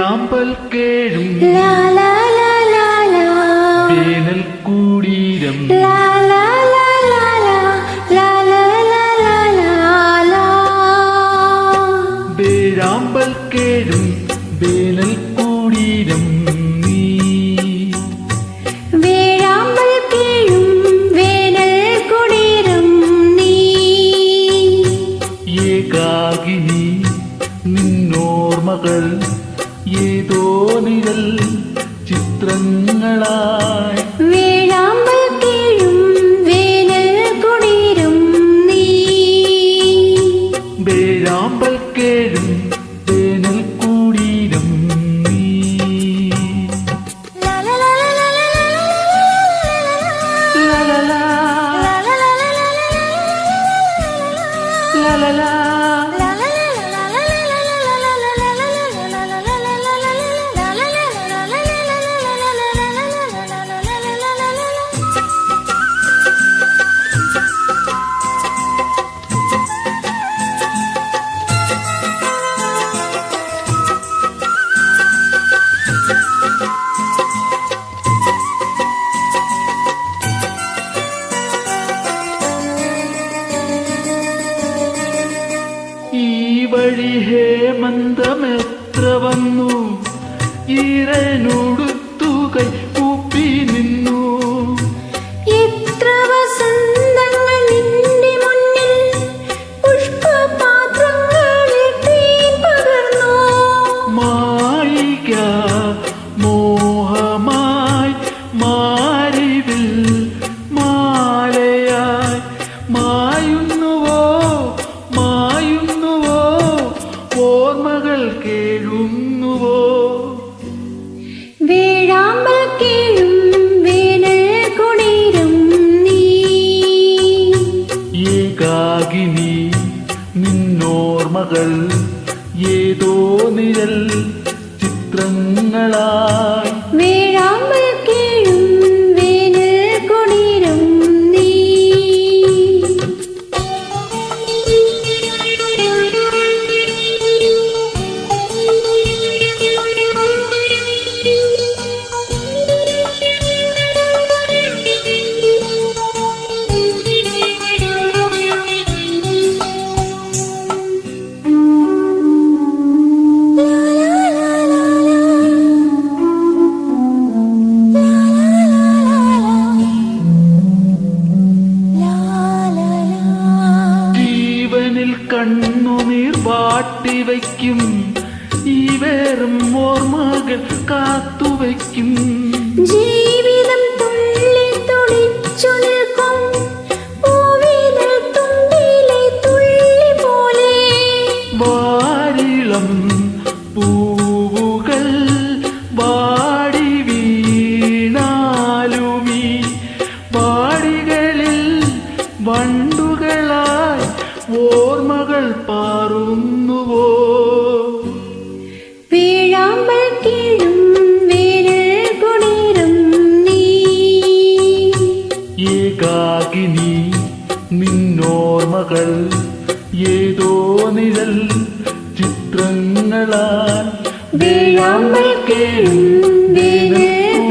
കൂഴാമ്പൽ കേഴും വേനൽ കൂടീരം വേരാമ്പൽ കേഴും വേനൽ കൂടീരം ഏകാകിനി നിന്നോർമകൾ നിഴൽ ചിത്രങ്ങളായി വേഴാമ്പൽ കീഴും വേനൽ കുടീരം നീ വേഴാമ്പൽ കേഴും വേനൽ കൂടീരം നീ ലാ ലാ ലാ ഹേമന്തമെത്ര വന്നു? ഈരനുടുത്തുകൈ കൂപ്പി നിന്നു കേഴുന്നുവോ? വേഴാമ്പൽ കീഴും വേനൽ കുടീരം നീ. ഏകാകിനി നിന്നോർമകൾ ഏതോ നിഴൽ ചിത്രങ്ങളായി ജീവനിൽ കണ്ണുനീർ വാട്ടിവയ്ക്കും ഈ വേറും ഓർമ്മകൾ കാത്തുവയ്ക്കും ജീവിതം തുള്ളി തുളിച്ചു നിൽക്കും. തുള്ളി പോലെ. വാരിളം പൂവുകൾ വാടി വീണാലുമീ ഏകാകിനി നിന്നോർമകൾ ഏതോ നിഴൽ ചിത്രങ്ങളാൽ വേഴാമ്പൽ കീഴും വേനൽ